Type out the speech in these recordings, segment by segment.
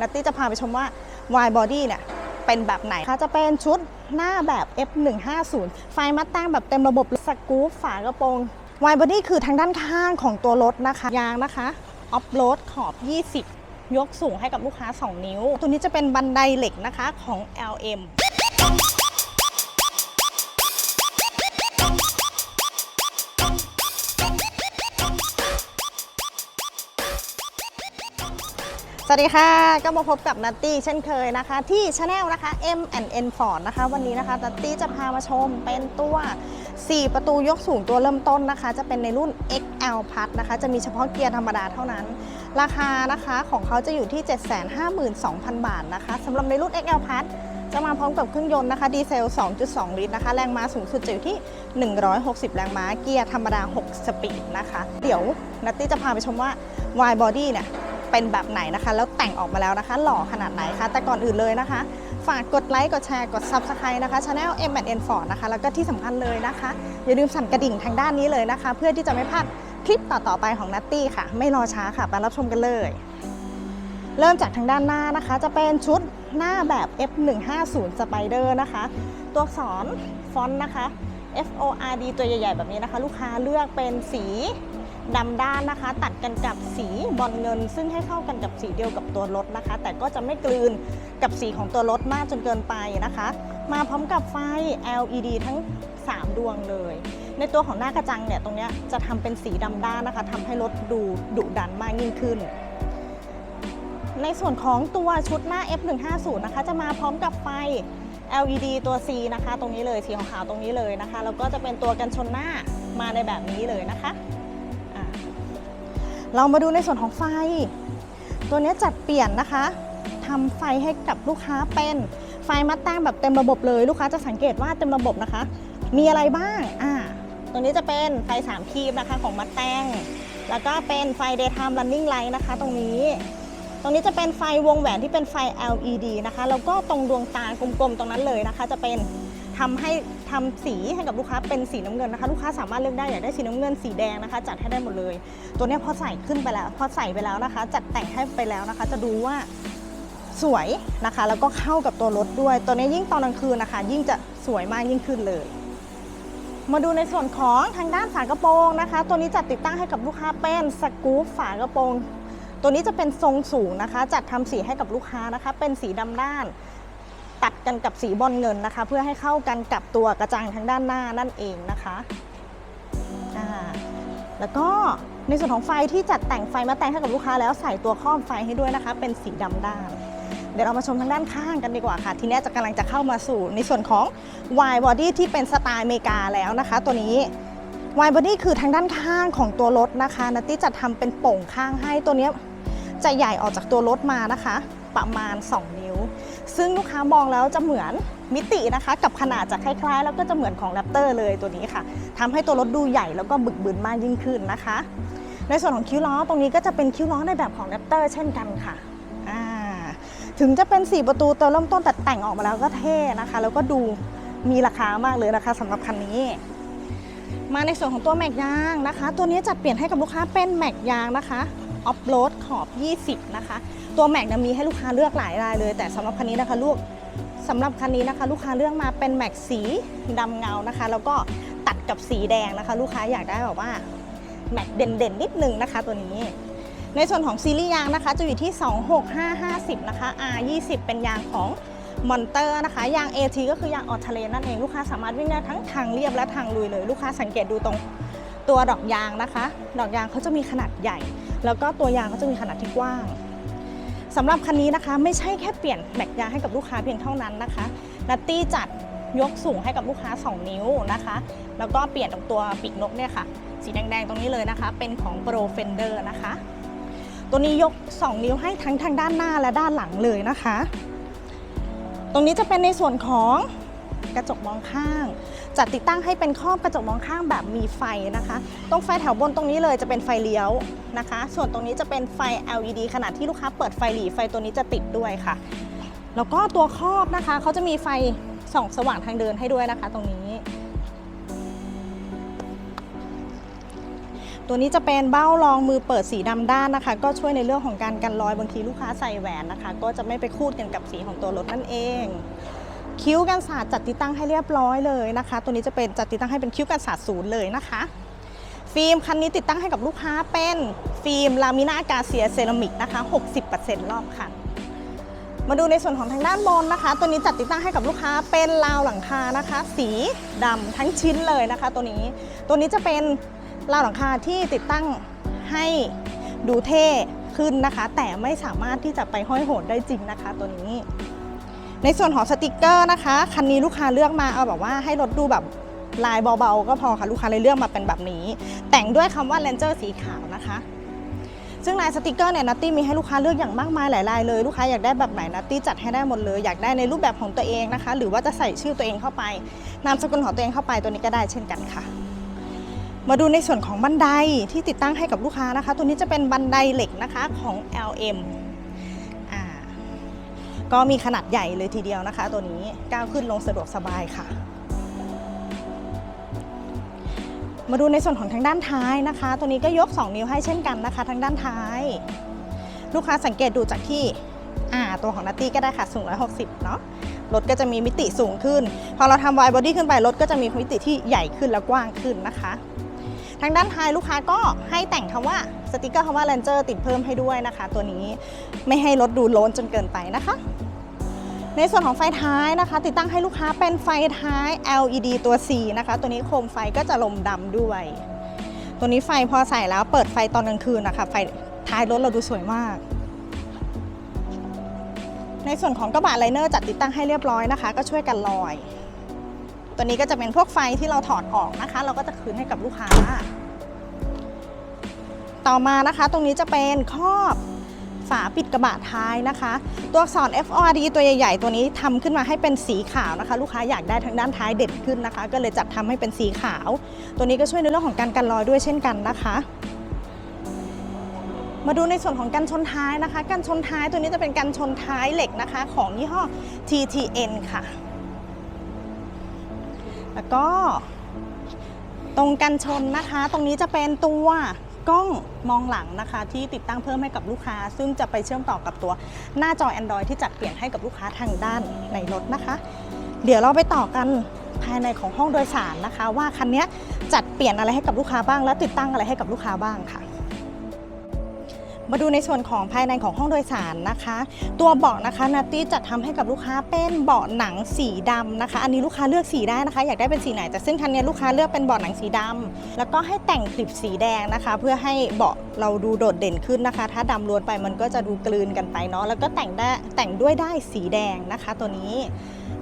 นัตตี้จะพาไปชมว่า Y Body เนี่ยเป็นแบบไหนคะจะเป็นชุดหน้าแบบ F150 ไฟมัดตั้งแบบเต็มระบบสกู๊ปฝากระโปรง Y Body คือทางด้านข้างของตัวรถนะคะ ยางนะคะออฟโรดขอบ 20 ยกสูงให้กับลูกค้า 2 นิ้ว ตัวนี้จะเป็นบันไดเหล็กนะคะของ LM สวัสดีค่ะ ก็มาพบกับนัตตี้เช่นเคยนะคะ ที่ช anel นะคะ M N Ford นะคะ วันนี้นะคะนัตตี้จะพามาชมเป็นตัว 4 ประตูยกสูงตัวเริ่มต้นนะคะ จะเป็นในรุ่น XL Plus นะคะ จะมีเฉพาะเกียร์ธรรมดาเท่านั้น ราคานะคะของเขาจะอยู่ที่ 752,000 บาทนะคะสำหรับในรุ่น XL Plus จะมาพร้อมกับเครื่องยนต์นะคะดีเซล 2.2 ลิตรนะคะ แรงม้าสูงสุดจะอยู่ที่ 160 แรงม้า เกียร์ธรรมดา 6 สปีดนะคะ เดี๋ยวนัตตี้จะพาไปชมว่า Y Body เนี่ย เป็นแบบไหนนะคะ แล้วแต่งออกมาแล้วนะคะ หล่อขนาดไหนคะ แต่ก่อนอื่นเลยนะคะ ฝากกดไลค์ กดแชร์ กด Subscribe นะคะ Channel M N Ford นะคะ แล้วก็ที่สำคัญเลยนะคะ อย่าลืมสั่นกระดิ่งทางด้านนี้เลยนะคะ เพื่อที่จะไม่พลาดคลิปต่อๆไปของนัตตี้ค่ะ ไม่รอช้าค่ะ ไปรับชมกันเลย เริ่มจากทางด้านหน้านะคะ จะเป็นชุดหน้าแบบ F150 Spider นะคะ ตัวอักษรฟอนต์นะคะ F O R D ตัวใหญ่ ๆ แบบนี้นะคะ ลูกค้าเลือกเป็นสี ดำด้านนะคะ ตัดกันกับสีบอลเงิน ซึ่งให้เข้ากันกับสีเดียวกับตัวรถนะคะ แต่ก็จะไม่กลืนกับสีของตัวรถมากจนเกินไปนะคะ มาพร้อมกับไฟ LED ทั้ง 3 ดวงเลย ในตัวของหน้ากระจังเนี่ยตรงนี้จะทำเป็นสีดำด้านนะคะทำให้รถดูดุดันมากยิ่งขึ้นในส่วนของตัวชุดหน้า F150 นะคะ จะมาพร้อมกับไฟ LED ตัว C นะคะ ตรงนี้เลยสีขาวๆตรงนี้เลยนะคะ แล้วก็จะเป็นตัวกันชนหน้ามาในแบบนี้เลยนะคะ เรามาดูในส่วนของไฟ ตัวนี้จัดเปลี่ยนนะคะทำไฟให้กับลูกค้าเป็นไฟมัดตั้งแบบเต็มระบบเลยลูกค้าจะสังเกตว่าเต็มระบบนะคะ มีอะไรบ้างอ่าตัวนี้จะเป็นไฟ3คีบนะคะของมัดแตงแล้วก็เป็นไฟ daytime running light นะคะ ตรงนี้ ตรงนี้จะเป็นไฟวงแหวนที่เป็นไฟ LED นะคะ แล้วก็ตรงดวงตากลมๆ ตรงนั้นเลยนะคะ จะเป็นทำให้ ทำสีให้กับลูกค้าเป็นสีน้ำเงินนะคะ ลูกค้าสามารถเลือกได้อยากได้สีน้ำเงินสีแดงนะคะ จัดให้ได้หมดเลย ตัวนี้พอใส่ขึ้นไปแล้วพอใส่ไปแล้วนะคะ จัดแต่งให้ไปแล้วนะคะ จะดูว่าสวยนะคะ แล้วก็เข้ากับตัวรถด้วย ตัวนี้ยิ่งตอนกลางคืนนะคะ ยิ่งจะสวยมากยิ่งขึ้นเลยมาดูในส่วนของทางด้านฝากระโปรงนะคะ ตัวนี้จัดติดตั้งให้กับลูกค้าเป็นสกู๊ปฝากระโปรง ตัวนี้จะเป็นทรงสูงนะคะ จัดทำสีให้กับลูกค้านะคะ เป็นสีดำด้าน ตัดกันกับสีบอลเงินนะคะ เพื่อให้เข้ากันกับตัวกระจังทางด้านหน้านั่นเองนะคะแล้วก็ในส่วนของไฟที่จัดแต่งไฟมาแต่งให้กับลูกค้าแล้วใส่ตัวครอบไฟให้ด้วยนะคะ เป็นสีดำด้าน เดี๋ยวเรามาชมทางด้านข้างกันดีกว่าค่ะ ทีนี้จะกำลังจะเข้ามาสู่ในส่วนของ Y body ที่เป็นสไตล์อเมริกาแล้วนะคะ ตัวนี้ Y body คือทางด้านข้างของตัวรถนะคะนัตตี้จะทำเป็นโป่งข้างให้ตัวนี้จะใหญ่ออกจากตัวรถมานะคะ ประมาณ 2 นิ้ว ซึ่งลูกค้ามองแล้วจะเหมือนมิตินะคะ กับขนาดจะคล้ายๆ แล้วก็จะเหมือนของแรปเตอร์เลยตัวนี้ค่ะทำให้ตัวรถดูใหญ่แล้วก็บึกบึนมากยิ่งขึ้นนะคะ ในส่วนของคิ้วล้อตรงนี้ก็จะเป็นคิ้วล้อในแบบของแรปเตอร์เช่นกันค่ะถึงจะเป็น 4 ประตูตัวเริ่มต้นแต่แต่งออกมาแล้วก็เท่นะคะ แล้วก็ดูมีราคามากเลยนะคะสำหรับคันนี้ มาในส่วนของตัวแม็กยางนะคะ ตัวนี้จัดเปลี่ยนให้กับลูกค้าเป็นแม็กยางนะคะ อฟโรดขอบ 20 นะคะ ตัวแม็กเนี่ยมีให้ลูกค้าเลือกหลายรายเลย แต่สำหรับคันนี้นะคะลูกสำหรับคันนี้นะคะ ลูกค้าเลือกมาเป็นแม็กสีดำเงานะคะ แล้วก็ตัดกับสีแดงนะคะ ลูกค้าอยากได้แบบว่าแม็กเด่นๆนิดนึงนะคะ ตัวนี้ ในส่วนของซีรีส์ยางนะคะ จะอยู่ที่ 26550 นะคะ R20 เป็นยางของมอนเตอร์นะคะ ยาง AT ก็คือยางออทะเลนั่นเอง ลูกค้าสามารถวิ่งได้ทั้งทางเรียบและทางลุยเลย ลูกค้าสังเกตดูตรงตัวดอกยางนะคะ ดอกยางเขาจะมีขนาดใหญ่ แล้วก็ตัวยางเขาจะมีขนาดที่กว้างสำหรับคันนี้นะคะ ไม่ใช่แค่เปลี่ยนแม็กยางให้กับลูกค้าเพียงเท่านั้นนะคะนัตตี้จัดยกสูงให้กับลูกค้า 2 นิ้วนะคะ แล้วก็เปลี่ยนตรงตัวปีกนกเนี่ยค่ะ สีแดงๆตรงนี้เลยนะคะ เป็นของ Pro Fender นะคะ ตัวนี้ยก 2 นิ้วให้ทั้งทางด้านหน้าและด้านหลังเลยนะคะ ตรงนี้จะเป็นในส่วนของกระจกมองข้าง จัดติดตั้งให้เป็นครอบกระจกมองข้างแบบมีไฟนะคะ ตรงไฟแถวบนตรงนี้เลยจะเป็นไฟเลี้ยวนะคะ ส่วนตรงนี้จะเป็นไฟ LED ขนาดที่ลูกค้าเปิดไฟหลีไฟตัวนี้จะติดด้วยค่ะ แล้วก็ตัวครอบนะคะเขาจะมีไฟส่องสว่างทางเดินให้ด้วยนะคะ ตรงนี้ ตัวนี้จะเป็นเบ้ารองมือเปิดสีดำด้านนะคะ ก็ช่วยในเรื่องของการกันรอยบางทีลูกค้าใส่แหวนนะคะ ก็จะไม่ไปคูดกันกับสีของตัวรถนั่นเอง คิ้วกันศาสตร์จัดติดตั้งให้เรียบร้อยเลยนะคะ ตัวนี้จะเป็นจัดติดตั้งให้เป็นคิ้วกันศาสตร์ศูนย์เลยนะคะ ฟิล์มคันนี้ติดตั้งให้กับลูกค้าเป็นฟิล์มลามิน่ากาเซียเซรามิกนะคะ60%รอบคันมาดูในส่วนของทางด้านบนนะคะ ตัวนี้จัดติดตั้งให้กับลูกค้าเป็นราวหลังคานะคะ สีดำทั้งชิ้นเลยนะคะ ตัวนี้ตัวนี้จะเป็นราวหลังคาที่ติดตั้งให้ดูเท่ขึ้นนะคะ แต่ไม่สามารถที่จะไปห้อยโหนได้จริงนะคะ ตัวนี้ ในส่วนของสติกเกอร์นะคะ คันนี้ลูกค้าเลือกมาเอาแบบว่าให้รถดูแบบลายเบาๆ ก็พอค่ะลูกค้าเลยเลือกมาเป็นแบบนี้ แต่งด้วยคำว่า Ranger สีขาวนะคะ ซึ่งลายสติกเกอร์เนี่ยนัตตี้มีให้ลูกค้าเลือกอย่างมากมายหลายลายเลยลูกค้าอยากได้แบบไหนนัตตี้จัดให้ได้หมดเลยอยากได้ในรูปแบบของตัวเองนะคะ หรือว่าจะใส่ชื่อตัวเองเข้าไป นามสกุลของตัวเองเข้าไปตัวนี้ก็ได้เช่นกันค่ะ มาดูในส่วนของบันไดที่ติดตั้งให้กับลูกค้านะคะ ตัวนี้จะเป็นบันไดเหล็กนะคะของ LM อ่า ก็มีขนาดใหญ่เลยทีเดียวนะคะ ตัวนี้ก้าวขึ้นลงสะดวกสบายค่ะ มาดูในส่วนของทางด้านท้ายนะคะ ตัวนี้ก็ยก 2 นิ้วให้เช่นกันนะคะ ทางด้านท้าย ลูกค้าสังเกตดูจากที่อ่าตัวของนัตตี้ก็ได้ค่ะสูง 160 เนาะรถก็จะมีมิติสูงขึ้น พอเราทำวายบอดี้ขึ้นไปรถก็จะมีมิติที่ใหญ่ขึ้นและกว้างขึ้นนะคะ ทางด้านท้ายลูกค้าก็ให้แต่งคำว่าสติกเกอร์คำว่า Ranger ติดเพิ่มให้ด้วยนะคะ ตัวนี้ไม่ให้รถดูโล้นจนเกินไปนะคะ ในส่วนของไฟท้ายนะคะ ติดตั้งให้ลูกค้าเป็นไฟท้าย LED ตัว C นะคะ ตัวนี้โคมไฟก็จะลมดำด้วย ตัวนี้ไฟพอใส่แล้วเปิดไฟตอนกลางคืนนะคะไฟท้ายรถเราดูสวยมากในส่วนของกระบะไลเนอร์จัดติดตั้งให้เรียบร้อยนะคะ ก็ช่วยกันลอย ตัวนี้ก็จะเป็นพวกไฟที่เราถอดออกนะคะ เราก็จะคืนให้กับลูกค้า ต่อมานะคะ ตรงนี้จะเป็นครอบฝาปิดกระบะท้ายนะคะ ตัวอักษร FRD ตัวใหญ่ๆ ตัวนี้ทำขึ้นมาให้เป็นสีขาวนะคะ ลูกค้าอยากได้ทางด้านท้ายเด่นขึ้นนะคะ ก็เลยจัดทำให้เป็นสีขาว ตัวนี้ก็ช่วยในเรื่องของการกันรอยด้วยเช่นกันนะคะ มาดูในส่วนของกันชนท้ายนะคะ กันชนท้ายตัวนี้จะเป็นกันชนท้ายเหล็กนะคะ ของยี่ห้อ TTN ค่ะ แล้วก็ตรงกันชนนะคะ ตรงนี้จะเป็นตัวกล้องมองหลังนะคะ ที่ติดตั้งเพิ่มให้กับลูกค้า ซึ่งจะไปเชื่อมต่อกับตัวหน้าจอ Android ที่จัดเปลี่ยนให้กับลูกค้าทางด้านในรถนะคะ เดี๋ยวเราไปต่อกันภายในของห้องโดยสารนะคะ ว่าคันนี้จัดเปลี่ยนอะไรให้กับลูกค้าบ้าง และติดตั้งอะไรให้กับลูกค้าบ้างค่ะ มาดูในส่วนของภายในของห้องโดยสารนะคะ ตัวเบาะนะคะนัตตี้จัดทำให้กับลูกค้าเป็นเบาะหนังสีดำนะคะ อันนี้ลูกค้าเลือกสีได้นะคะ อยากได้เป็นสีไหนแต่ซึ่งคันนี้ลูกค้าเลือกเป็นเบาะหนังสีดำแล้วก็ให้แต่งคลิปสีแดงนะคะ เพื่อให้เบาะเราดูโดดเด่นขึ้นนะคะ ถ้าดำล้วนไปมันก็จะดูกลืนกันไปเนาะแล้วก็แต่งได้แต่งด้วยได้สีแดงนะคะ ตัวนี้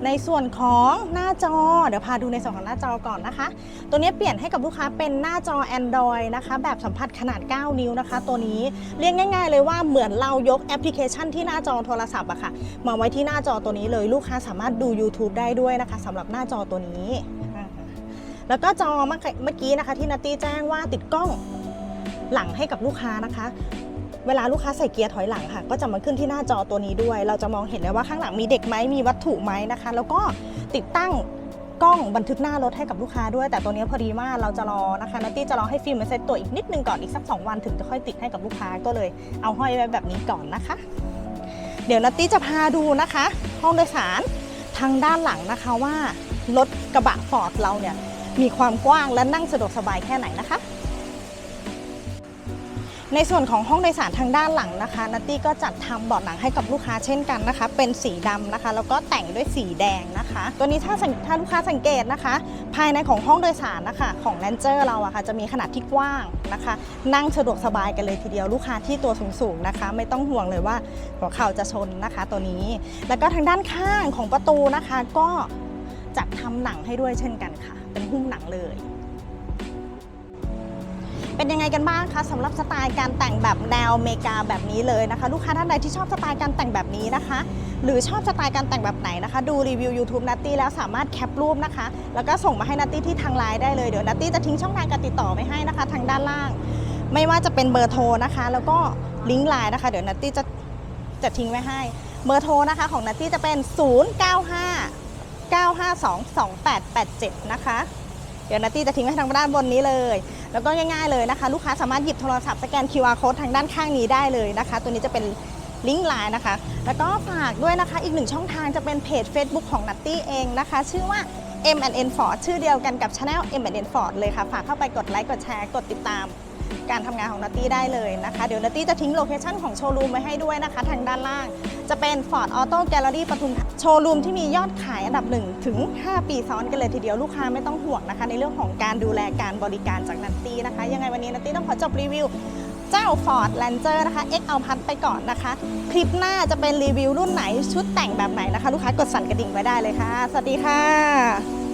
ในส่วนของหน้าจอ เดี๋ยวพาดูในส่วนของหน้าจอก่อนนะคะ ตัวนี้เปลี่ยนให้กับลูกค้าเป็นหน้าจอ Android นะคะ แบบสัมผัสขนาด 9 นิ้วนะคะ ตัวนี้เรียกง่ายๆเลยว่าเหมือนเรายกแอปพลิเคชันที่หน้าจอโทรศัพท์อะค่ะ มาไว้ที่หน้าจอตัวนี้เลยลูกค้าสามารถดู YouTube ได้ด้วยนะคะสำหรับหน้าจอตัวนี้ แล้วก็จอเมื่อกี้เมื่อกี้นะคะที่นัตตี้แจ้งว่าติดกล้องหลังให้กับลูกค้านะคะ เวลาลูกค้าใส่เกียร์ถอยหลังค่ะ ก็จะมาขึ้นที่หน้าจอตัวนี้ด้วย เราจะมองเห็นเลยว่าข้างหลังมีเด็กไหมมีวัตถุไหมนะคะ แล้วก็ติดตั้งกล้องบันทึกหน้ารถให้กับลูกค้าด้วย แต่ตัวนี้พอดีมากเราจะรอนะคะนัตตี้จะรอให้ฟิล์มมันเซ็ตตัวอีกนิดนึงก่อนอีกสัก 2 วันถึงจะค่อยติดให้กับลูกค้าก็เลยเอาห้อยไว้แบบนี้ก่อนนะคะ เดี๋ยวนัตตี้จะพาดูนะคะ ห้องโดยสารทางด้านหลังนะคะว่ารถกระบะฟอร์ดเราเนี่ยมีความกว้างและนั่งสะดวกสบายแค่ไหนนะคะ ในส่วนของห้องโดยสารทางด้านหลังนะคะนัตตี้ก็จัดทำเบาะหนังให้กับลูกค้าเช่นกันนะคะ เป็นสีดำนะคะ แล้วก็แต่งด้วยสีแดงนะคะ ตัวนี้ถ้าสังถ้าลูกค้าสังเกตนะคะ ภายในของห้องโดยสารนะคะของแลนเจอร์เราอะค่ะจะมีขนาดที่กว้างนะคะ นั่งสะดวกสบายกันเลยทีเดียวลูกค้าที่ตัวสูงๆนะคะ ไม่ต้องห่วงเลยว่าหัวเข่าจะชนนะคะ ตัวนี้แล้วก็ทางด้านข้างของประตูนะคะ ก็จัดทำหนังให้ด้วยเช่นกันค่ะ เป็นหุ้มหนังเลย เป็นยังไงกันบ้างคะสำหรับสไตล์การแต่งแบบแนวอเมริกาแบบนี้เลยนะคะ ลูกค้าท่านใดที่ชอบสไตล์การแต่งแบบนี้นะคะ หรือชอบสไตล์การแต่งแบบไหนนะคะ ดูรีวิว YouTube นัตตี้แล้วสามารถแคปรูปนะคะ แล้วก็ส่งมาให้นัตตี้ที่ทางไลน์ได้เลยเดี๋ยวนัตตี้จะทิ้งช่องทางการติดต่อไว้ให้นะคะ ทางด้านล่าง ไม่ว่าจะเป็นเบอร์โทรนะคะ แล้วก็ลิงก์ไลน์นะคะเดี๋ยวนัตตี้จะจะทิ้งไว้ให้เบอร์โทรนะคะของนัตตี้จะเป็น 095 952 2887 นะคะ เดี๋ยวนัตตี้จะทิ้งไว้ทางด้านบนนี้เลย แล้วก็ง่ายๆเลยนะคะ ลูกค้าสามารถหยิบโทรศัพท์สแกน QR code ทางด้านข้างนี้ได้เลยนะคะ ตัวนี้จะเป็นลิงก์ไลน์นะคะ แล้วก็ฝากด้วยนะคะ อีกหนึ่งช่องทางจะเป็นเพจ Facebook ของนัตตี้เองนะคะ ชื่อว่า M&N Ford ชื่อเดียวกันกับ Channel M&N Ford เลยค่ะ ฝากเข้าไปกดไลค์ กดแชร์ กดติดตาม การทำงานของนัตตี้ได้เลยนะคะ เดี๋ยวนัตตี้จะทิ้งโลเคชั่นของโชว์รูมไว้ให้ด้วยนะคะ ทางด้านล่าง จะเป็น Ford Auto Gallery ปทุมโชว์รูมที่มียอดขายอันดับ 1 ถึง 5 ปีซ้อนกันเลยทีเดียวลูกค้าไม่ต้องห่วงนะคะ ในเรื่องของการดูแลการบริการจากนัตตี้นะคะ ยังไงวันนี้นัตตี้ต้องขอจบรีวิวเจ้า Ford Ranger นะคะ X เอาพัดไปก่อนนะคะ คลิปหน้าจะเป็นรีวิวรุ่นไหนชุดแต่งแบบไหนนะคะ ลูกค้ากดสั่นกระดิ่งไว้ได้เลยค่ะ สวัสดีค่ะ